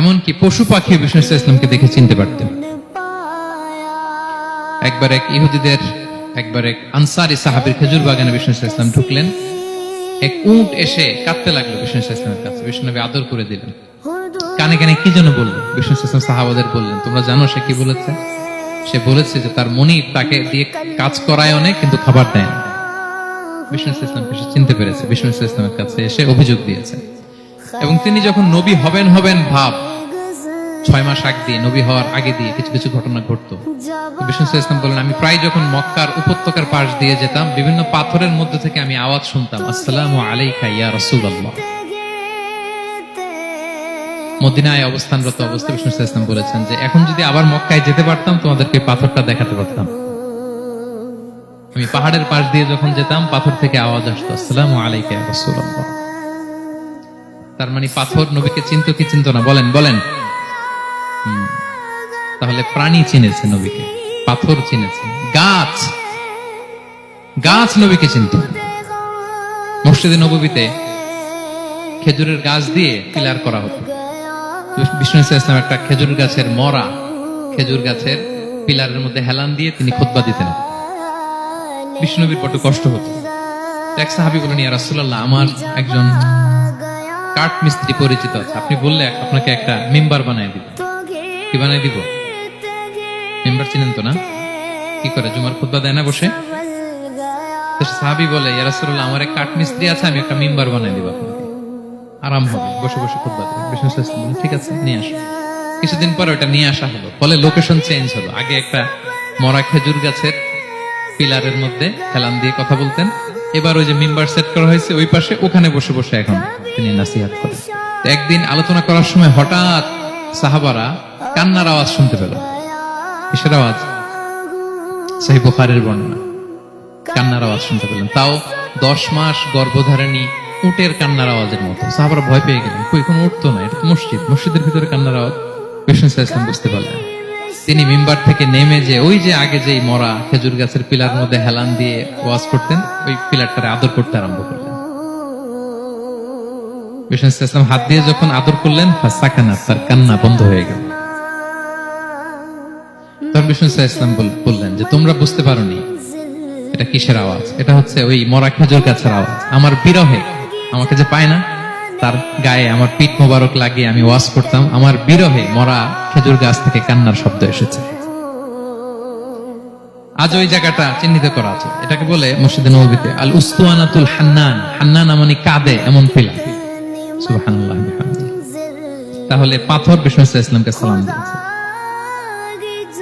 এমনকি পশু পাখি বিষ্ণু ইসলামকে দেখে চিনতে পারতেন একবার এক ইহুদিদের, একবার এক আনসারি সাহাবির খেজুর বাগানে বিষ্ণু ইসলাম ঢুকলেন। এক উট এসে কাঁদতে লাগল বিষ্ণু ইসলামের কাছে। বিষ্ণুনবী আদর করে দিলেন। কানে কানে কি যেন বলল? বিষ্ণু ইসলাম সাহাবাদের বললেন, তোমরা জানো সে কি বলেছে? সে বলেছে যে তার মনি তাকে দিয়ে কাজ করায় অনেক, কিন্তু খাবার দেয় না। বিষ্ণু ইসলামকে সে চিনতে পেরেছে। বিষ্ণু ইসলামের কাছে এসে অভিযোগ দিয়েছে। এবং তিনি যখন নবী হবেন হবেন ভাব। ছয় মাস আগ দিয়ে, নবী হওয়ার আগে দিয়ে কিছু কিছু ঘটনা ঘটতো। বিষ্ণু ইসলাম বলেন, আমি প্রায় যখন মক্কার উপত্যকার পাশ দিয়ে যেতাম, বিভিন্ন পাথরের মধ্যে থেকে আমি আওয়াজ শুনতাম, আসসালামু আলাইকা ইয়া রাসূলুল্লাহ। মদিনায় অবস্থানরত অবস্থা বিষ্ণু ইসলাম বলেছেন যে, এখন যদি আবার মক্কায় যেতে পারতাম, তোমাদেরকে পাথরটা দেখাতে পারতাম। আমি পাহাড়ের পাশ দিয়ে যখন যেতাম, পাথর থেকে আওয়াজ আসতো, আসসালামু আলাইকা রাসূলুল্লাহ। তার মানে পাথর নবীকে চিনতো কি চিনতো না? বলেন বলেন। তাহলে প্রাণী চিনেছে নবীকে, পাথর চিনেছে। গাছ গাছ নবীকে চিনত। মসজিদে নবীতে খেজুরের গাছ দিয়ে পিলার করা হতো। বিষ্ণু ইসলাম একটা খেজুর গাছের মরা, খেজুর গাছের পিলারের মধ্যে হেলান দিয়ে তিনি খোদবা দিতেন। বিষ্ণুনবীর বড্ড কষ্ট হতো। এক সাহাবি বলেন ইয়া রাসূলুল্লাহ, আমার একজন কাঠ মিস্ত্রি পরিচিত আছে। আপনি বললে আপনাকে একটা মেম্বার বানায় দিব। কি বানায় দিব? মেম্বার চিনেন তো না? কি করে, জুমার খুতবা দেয় না বসে? সাহাবি বলে, ইয়া রাসূলুল্লাহ, আমার এক কাঠ মিস্ত্রি আছে, আমি একটা মেম্বার বানায় দিব আপনাকে। আরাম হবে, বসে বসে ঠিক আছে, নিয়ে আসো। কিছুদিন পর ওটা নিয়ে আসা হলো। ফলে লোকেশন চেঞ্জ হলো। আগে একটা মরা খেজুর গাছের পিলারের মধ্যে হেলান দিয়ে কথা বলতেন। এবার ওই যে মেম্বার সেট করা হয়েছে, ওই পাশে, ওখানে বসে বসে এখন। তিনি নাসিহাত করেন। একদিন আলোচনা করার সময় হঠাৎ সাহাবারা কান্নার আওয়াজ শুনতে পেল। কিসের আওয়াজ? সেই বুখারের বর্ণনা। কান্নার আওয়াজ শুনতে পেলেন। তাও দশ মাস গর্ভধারিণী উটের কান্নার আওয়াজের মতো। সাহাবারা ভয় পেয়ে গেলেন। কই, কোনো উঠতো না এটা তো মসজিদ। মসজিদের ভিতরে কান্নার আওয়াজ? ইসলাম ইসলাম বুঝতে পারলেন। তিনি মিম্বার থেকে নেমে যে ওই যে আগে যেই মরা খেজুর গাছের পিলার মধ্যে হেলান দিয়ে ওয়াজ করতেন, ওই পিলারটারে আদর করতে আরম্ভ করলেন। বিষ্ণু ইসলাম হাত দিয়ে যখন আদর করলেন সাকানা তার কান্না বন্ধ হয়ে গেল। তখন বিষ্ণু ইসলাম বললেন যে, তোমরা বুঝতে পারোনি, এটা কিসের আওয়াজ? এটা হচ্ছে ওই মরা খেজুর গাছের আওয়াজ। আমার বিরহে আমাকে যে পায় না, তার গায়ে আমার পিঠ মোবারক লাগিয়ে আমি ওয়াজ করতাম, আমার বিরহে মরা খেজুর গাছ থেকে কান্নার শব্দ এসেছে। আজ ওই জায়গাটা চিহ্নিত করা আছে। এটাকে বলে মসজিদে নবীতে আল উস্তুয়ানাতুল হান্নান। হান্নান মানে কাঁদে, এমন পিলা। তাহলে পাথর বিষ্ণু ইসলাম ইসলামকে সালাম দিয়েছে।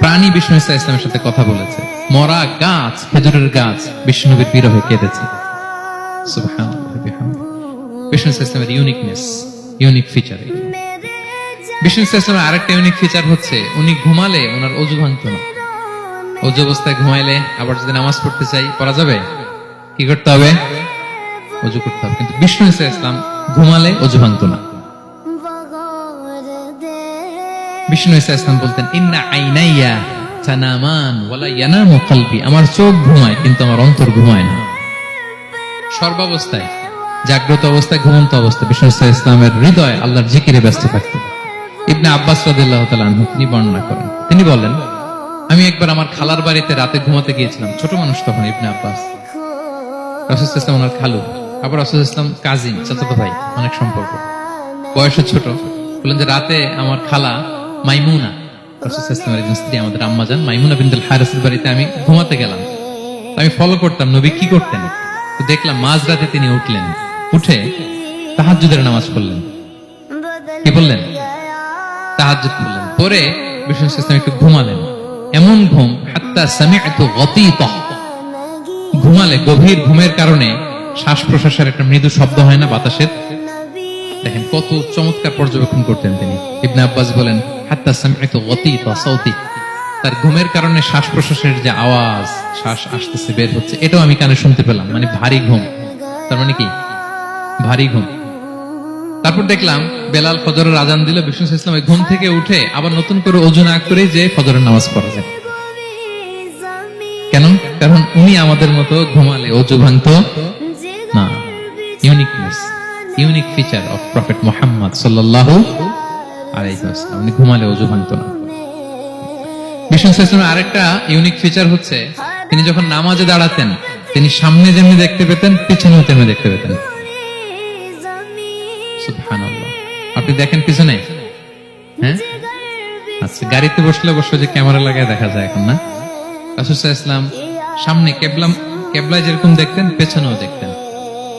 প্রাণী বিষ্ণু ইসা ইসলামের সাথে কথা বলেছে। মরা গাছ, খেজুরের গাছ বিষ্ণুবীর বিরহে কেঁদেছে। বিষ্ণু ইসা ইসলামের ইউনিকনেস ইউনিক ফিচার বিষ্ণু ইসলামের আরেকটা ইউনিক ফিচার হচ্ছে, উনি ঘুমালে ওনার অজু ভাঙতো না। অজু অবস্থায় ঘুমাইলে আবার যদি নামাজ পড়তে চাই পড়া যাবে? কি করতে হবে? অজু করতে হবে। কিন্তু বিষ্ণু ইসা ইসলাম ঘুমালে অজু ভাঙতো না। বিষ্ণু ইসা ইসলাম বলতেন, ইন্না আইনাইয়া ওয়ালা আমার চোখ ঘুমায়, কিন্তু আমার অন্তর ঘুমায় না। সর্বাবস্থায়, জাগ্রত অবস্থায়, ঘুমন্ত অবস্থায় বিষ্ণু ইসা ইসলামের হৃদয় আল্লাহর জিকিরে ব্যস্ত ইবনে আব্বাস রাদিয়াল্লাহু তাআলা তিনি বর্ণনা করেন। তিনি বলেন, আমি একবার আমার খালার বাড়িতে রাতে ঘুমাতে গিয়েছিলাম। ছোট মানুষ তখন ইবনে আব্বাস। রসুল ওনার খালু। আবার রসুল ইসলাম কাজিন, চাচাতো ভাই, অনেক সম্পর্ক। বয়সে ছোট। বললেন যে রাতে আমার খালা মাইমুনা ইসলামের একজন স্ত্রী, আমাদের আম্মা যান, মাইমুনা বিন্দুল বাড়িতে আমি ঘুমাতে গেলাম। আমি ফলো করতাম, নবী কি করতেন? দেখলাম মাঝ রাতে তিনি উঠলেন। উঠে তাহাজ্জুদের নামাজ পড়লেন। কি বললেন? তাহাজ্জুদ পড়লেন। পরে ইসলাম একটু ঘুমালেন। এমন ঘুম, হাত্তা সামিআতু ঘুমালে গভীর ঘুমের কারণে শ্বাস প্রশ্বাসের একটা মৃদু শব্দ হয় না বাতাসের? দেখেন, কত চমৎকার পর্যবেক্ষণ করতেন তিনি। ইবনে আব্বাস বলেন, হাত্তা সামিআতু গতীতা সাউতি। তার ঘুমের কারণে শ্বাস প্রশ্বাসের যে আওয়াজ, শ্বাস আসতেছে, বের হচ্ছে, এটাও আমি কানে শুনতে পেলাম মানে ভারী ঘুম। তার মানে কি? ভারী ঘুম। তারপর দেখলাম, বেলাল ফজরের আজান দিল, বিষ্ণু ইসলাম ঘুম থেকে উঠে আবার নতুন করে ওজন না করে যে ফজরের নামাজ পড়া যায়। কেন? কারণ উনি আমাদের মতো ঘুমালে অজু ভাঙত না uniqueness unique feature of prophet Muhammad আলাইহিসসালাম উনি ঘুমালে অজু ভাঙতো না। বিষ্ণু আরেকটা ইউনিক ফিচার হচ্ছে, তিনি যখন নামাজে দাঁড়াতেন, তিনি সামনে যেমনি দেখতে পেতেন তেমনি দেখতে পেতেন। আপনি দেখেন পিছনে? হ্যাঁ? আচ্ছা গাড়িতে বসলে অবশ্য যে ক্যামেরা লাগায় দেখা যায় এখন, না? রাসুসাহ ইসলাম সামনে কেবলাম কেবলায় যেরকম দেখতেন, পেছনেও দেখতেন।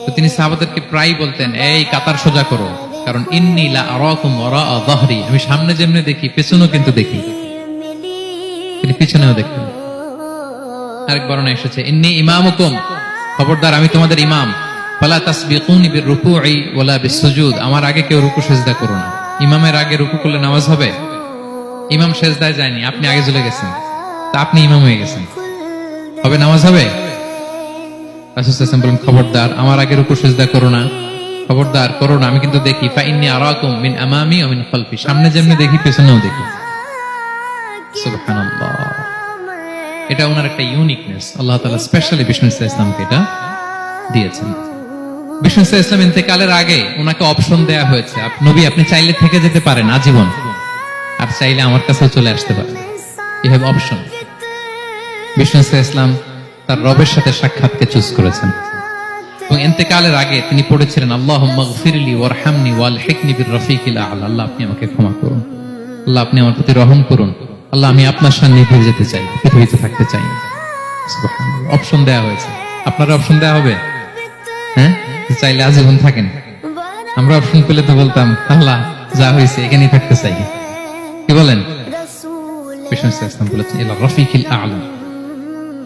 তো তিনি সাহাবাদেরকে প্রায় বলতেন, এই কাতার সোজা করো, কারণ ইন্নি লা আরাকুম ওরা দহরি আমি সামনে যেমনি দেখি, পেছনেও কিন্তু দেখি। তিনি পিছনেও দেখতেন আরেক এসেছে, ইন্নি খবরদার, আমি তোমাদের ইমাম। ফালা তাসবিকুনি বিররুকুই ওয়ালা আমার আগে কেউ রুকু সেজদা ইমামের আগে রুকু করলে নামাজ হবে? ইমাম সেজদায় যায়নি, আপনি আগে চলে গেছেন। তা আপনি ইমাম হয়ে গেছেন। হবে নামাজ হবে? বলেন, খবরদার, আমার আগে রুকু সেজদা করো না। খবরদার, করো না। আমি কিন্তু দেখি ফা ইন্নী আরাকুম মিন আমামি ওয়া মিন সামনে যেমনি দেখি, পেছনেও দেখি। এটা ওনার একটা ইউনিকনেস আল্লাহ স্পেশালি বিষ্ণু ইসলামকে এটা দিয়েছেন। বিষ্ণু ইসলাম ইন্তেকালের আগে ওনাকে অপশন দেয়া হয়েছে। নবী, আপনি চাইলে থেকে যেতে পারেন, আজীবন। আর চাইলে আমার কাছেও চলে আসতে পারেন। ইউ হ্যাভ অপশন বিষ্ণু ইসলাম তার রবের সাথে সাক্ষাৎকে চুজ করেছেন। এবং এতেকালের আগে তিনি পড়েছিলেন আল্লাহ মগফিরলি ওয়ারহামনি ওয়াল হেকনি বির রফিকিল আল। আল্লাহ, আপনি আমাকে ক্ষমা করুন। আল্লাহ, আপনি আমার প্রতি রহম করুন। আল্লাহ, আমি আপনার সান্নিধ্যে যেতে চাই, পৃথিবীতে থাকতে চাই। অপশন দেয়া হয়েছে। আপনার অপশন দেয়া হবে? হ্যাঁ? চাইলে আজীবন থাকেন। আমরা অপশন পেলে তো বলতাম, আল্লাহ, যা হয়েছে এখানেই থাকতে চাই। কি বলেন? ইসলাম বলেছেন রফিকিল আলা।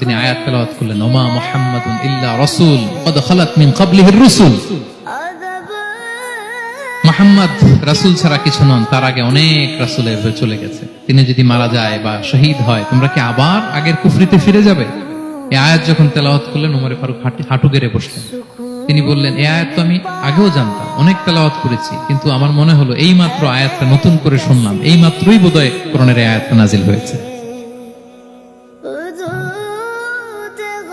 তিনি আয়াত করলেন, ওমা ইল্লা মিন মুহাম্মদ ছাড়া কিছু নন, তার আগে অনেক রাসূল এভাবে চলে গেছে। তিনি যদি মারা যায় বা শহীদ হয়, তোমরা কি আবার আগের কুফরিতে ফিরে যাবে? এই আয়াত যখন তেলাওয়াত করলেন, উমরে ফারুক হাঁটু গেড়ে বসলেন। তিনি বললেন, এই আয়াত তো আমি আগেও জানতাম, অনেক তেলাওয়াত করেছি, কিন্তু আমার মনে হলো, এই মাত্র আয়াতটা নতুন করে শুনলাম, এই মাত্রই বোধহয় এই আয়াতটা নাজিল হয়েছে।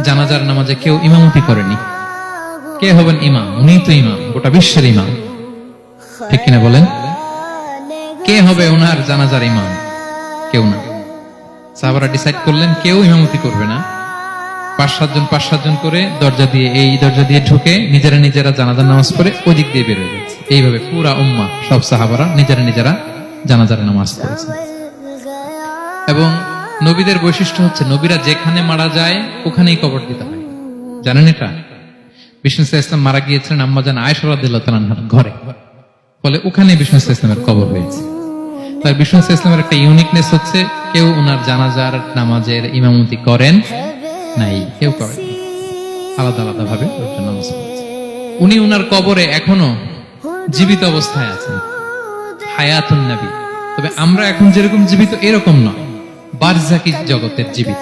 জানাজার নামাজে কেউ ইমামতি করেনি। কে হবেন ইমাম? উনি তো ইমাম, গোটা বিশ্বের ইমাম। ঠিক কিনা বলেন? কে হবে ওনার জানাজার ইমাম? কেউ না। সাহাবারা ডিসাইড করলেন, কেউ ইমামতি করবে না। পাঁচ সাতজন পাঁচ সাতজন করে দরজা দিয়ে, এই দরজা দিয়ে ঢুকে নিজেরা নিজেরা জানাজার নামাজ পড়ে ওই দিক দিয়ে বেরোয় এইভাবে পুরা উম্মা সব সাহাবারা নিজেরা নিজেরা জানাজার নামাজ পড়েছে। এবং নবীদের বৈশিষ্ট্য হচ্ছে নবীরা যেখানে মারা যায়, ওখানেই কবর দিতে হয়। জানেন এটা? বিষ্ণু ইসলাম মারা গিয়েছিলেন আম্মাজান আয়সরাদিল্লাহ ঘরে। ফলে ওখানে বিষ্ণু ইসলাম ইসলামের কবর হয়েছে। তাই বিষ্ণু ইসলাম ইসলামের একটা ইউনিকনেস হচ্ছে, কেউ ওনার জানাজার, নামাজের ইমামতি করেন নাই, কেউ করেন আলাদা আলাদা ভাবে নামাজ উনি ওনার কবরে এখনও জীবিত অবস্থায় আছেন। হায়াতুন নবী। তবে আমরা এখন যেরকম জীবিত, এরকম নয়। বারজাকি জগতের জীবিত।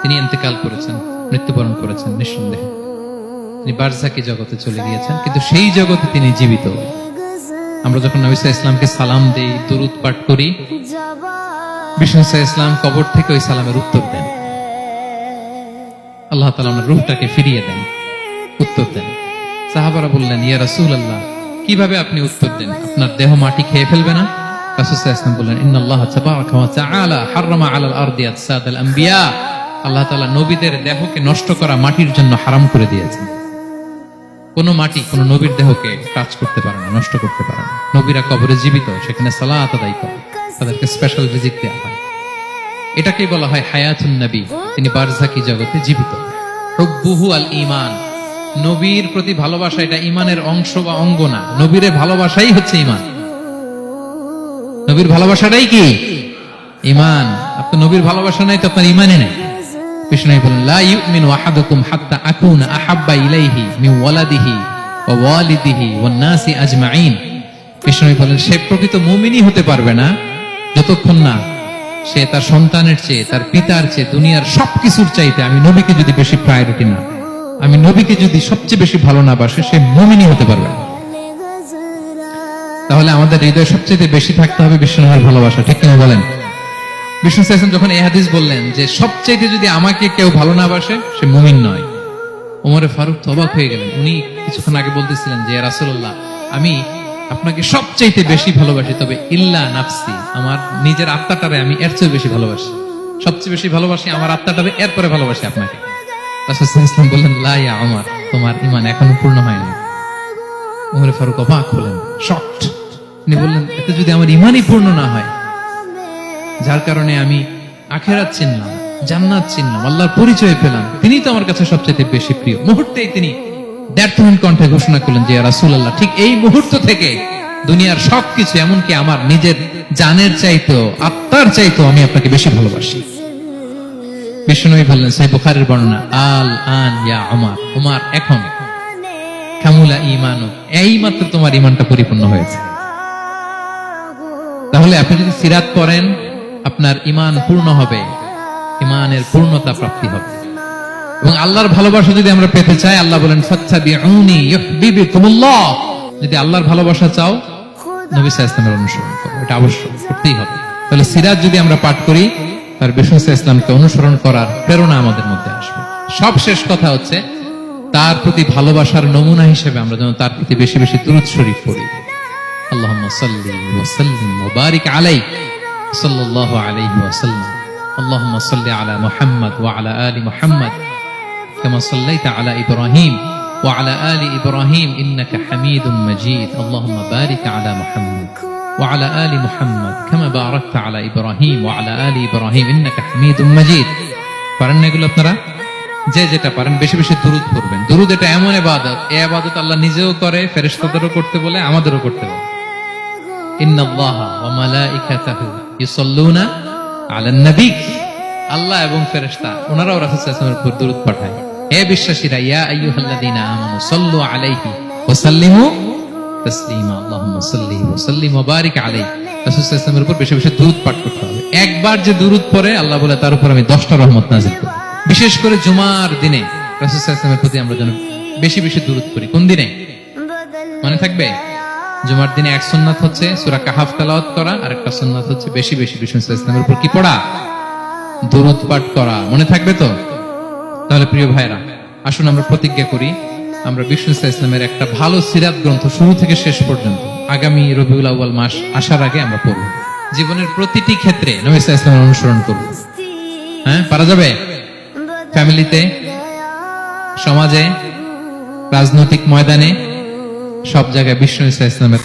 তিনি ইন্তেকাল করেছেন, মৃত্যুবরণ করেছেন নিঃসন্দেহে। তিনি বারজাকি জগতে চলে গিয়েছেন, কিন্তু সেই জগতে তিনি জীবিত। আমরা যখন নবী সাল্লাল্লাহু আলাইহি ইসলামকে সালাম দেই, দরুদ পাঠ করি আলাইহি ইসলাম কবর থেকে ওই সালামের উত্তর দেন। আল্লাহ তালা আমার রূহটাকে ফিরিয়ে দেন, উত্তর দেন। সাহাবারা বললেন, ইয়া রাসূলুল্লাহ, কীভাবে আপনি উত্তর দেন? আপনার দেহ মাটি খেয়ে ফেলবে না? ওয়াসাল্লাম বললেন, ইন্নাল্লাহ তাবারাকা ওয়া তাআলা হাররামা আলাল আরদি আতসাদাল আম্বিয়া আল্লাহ তাআলা নবীদের দেহকে নষ্ট করা মাটির জন্য হারাম করে দিয়েছেন। মাটি নবীর দেহকে কাজ করতে পারে না, নষ্ট করতে পারে না। নবীরা কবরে জীবিত, সেখানে সালাত আদায় করে, তাদেরকে স্পেশাল দেওয়া হয়। বলা হয় হায়াতুন নবী। তিনি বারজাকি জগতে জীবিত। হুব্বুহু আল নবীর প্রতি ভালোবাসা এটা ইমানের অংশ বা অঙ্গ না। নবীরে ভালোবাসাই হচ্ছে ইমান নবীর ভালোবাসাটাই কি? ইমান আপনার নবীর ভালোবাসা নাই তো আপনার ইমানে নাই। হতে পারবে না, যতক্ষণ না সে তার সন্তানের চেয়ে, তার পিতার চেয়ে, দুনিয়ার সবকিছুর চাইতে আমি নবীকে যদি বেশি প্রায়োরিটি না, আমি নবীকে যদি সবচেয়ে বেশি ভালো না বাসে, সে মুমিনই হতে পারবে না। তাহলে আমাদের হৃদয়ে সবচেয়ে বেশি থাকতে হবে বিষ্ণুর ভালোবাসা, ঠিক কিনা বলেন? বিষ্ণু সাইসন যখন এই হাদিস বললেন যে, সবচাইতে যদি আমাকে কেউ ভালো না বাসে, সে মুমিন নয়। ওমরে ফারুক তো অবাক হয়ে গেলেন। উনি কিছুক্ষণ আগে বলতেছিলেন যে রাসূলুল্লাহ, আমি আপনাকে সবচাইতে বেশি ভালোবাসি, তবে ইল্লা নাফসি, আমার নিজের আত্মাটারে আমি এর চেয়ে বেশি ভালোবাসি। সবচেয়ে বেশি ভালোবাসি আমার আত্মাটারে, এরপরে ভালোবাসি আপনাকে। রাসূল ইসলাম বললেন, লা ইয়া আমার তোমার ইমান এখনও পূর্ণ হয়নি ওমরে ফারুক অবাক হলেন শক্ট তিনি বললেন, এতে যদি আমার ইমানই পূর্ণ না হয়, যার কারণে আমি আখেরাত চিনলাম, জান্নাত চিনলাম, আল্লাহর পরিচয় পেলাম। তিনি তো আমার কাছে সবচেয়ে বেশি প্রিয়। মুহূর্তেই তিনি ব্যর্থহীন কণ্ঠে ঘোষণা করলেন যে রাসুল আল্লাহ ঠিক এই মুহূর্ত থেকে দুনিয়ার এমনকি আমার নিজের জানের আত্মার চাইতেও আমি আপনাকে বেশি ভালোবাসি। বিষ্ণুই বললেন সেই বুখারের বর্ণনা, আল আন ইয়া আমার উমার এখন কামুলা ইমানু এই মাত্র তোমার ইমানটা পরিপূর্ণ হয়েছে। তাহলে আপনি যদি সিরাত পড়েন, আপনার ইমান পূর্ণ হবে ইমানের পূর্ণতা প্রাপ্তি হবে। এবং আল্লাহর ভালোবাসা যদি আমরা পেতে চাই, আল্লাহ বলেন যদি আল্লাহর ভালোবাসা চাও, নবী ওয়াসাল্লামের অনুসরণ করো, এটা আবশ্যক করতেই হবে। তাহলে সিরাত যদি আমরা পাঠ করি, তার বিষ্ণু ইসলামকে অনুসরণ করার প্রেরণা আমাদের মধ্যে আসবে। সব শেষ কথা হচ্ছে, তার প্রতি ভালোবাসার নমুনা হিসেবে আমরা যেন তার প্রতি বেশি বেশি শরীফ পড়ি। اللهم صل وسلم وبارك عليه صلى الله عليه وسلم اللهم صل على محمد وعلى آل محمد كما صليت على إبراهيم وعلى آل إبراهيم إنك حميد مجيد اللهم بارك على محمد وعلى آل محمد كما باركت على إبراهيم وعلى آل إبراهيم إنك حميد مجيد পারেন না এগুলো আপনারা যে যেটা পারেন বেশি বেশি দুরুদ করবেন দুরুদ এটা এমন এবাদত এই আবাদত আল্লাহ নিজেও করে ফেরেশতাদেরও করতে বলে আমাদেরও করতে বলে আল্লাহ এবং ফেরেশতা, ওনারাও উপর দরুদ পাঠায়। হে বিশ্বাসীরা বেশি বেশি একবার যে দরুদ পড়ে, আল্লাহ বলে, তার উপর আমি 10টা রহমত করব। বিশেষ করে জুমার দিনে রাসূল সাল্লাল্লাহু প্রতি আমরা যেন বেশি বেশি দরুদ পড়ি। কোন দিনে? মনে থাকবে? জুমার দিনে এক সুন্নাত হচ্ছে সূরা কাহাফ তেলাওয়াত করা আর একটা সুন্নাত হচ্ছে বেশি বেশি বিষ্ণু ইসলামের উপর কি পড়া? দরুদ পাঠ করা। মনে থাকবে তো? তাহলে প্রিয় ভাইরা, আসুন আমরা প্রতিজ্ঞা করি, আমরা বিষ্ণু ইসলামের একটা ভালো সিরাত গ্রন্থ শুরু থেকে শেষ পর্যন্ত, আগামী রবিউল আউয়াল মাস আসার আগে আমরা পড়ব। জীবনের প্রতিটি ক্ষেত্রে নবী ইসলামের অনুসরণ করব। হ্যাঁ পারা যাবে? ফ্যামিলিতে, সমাজে, রাজনৈতিক ময়দানে, সব জায়গায় বিষ্ণু ইসলামের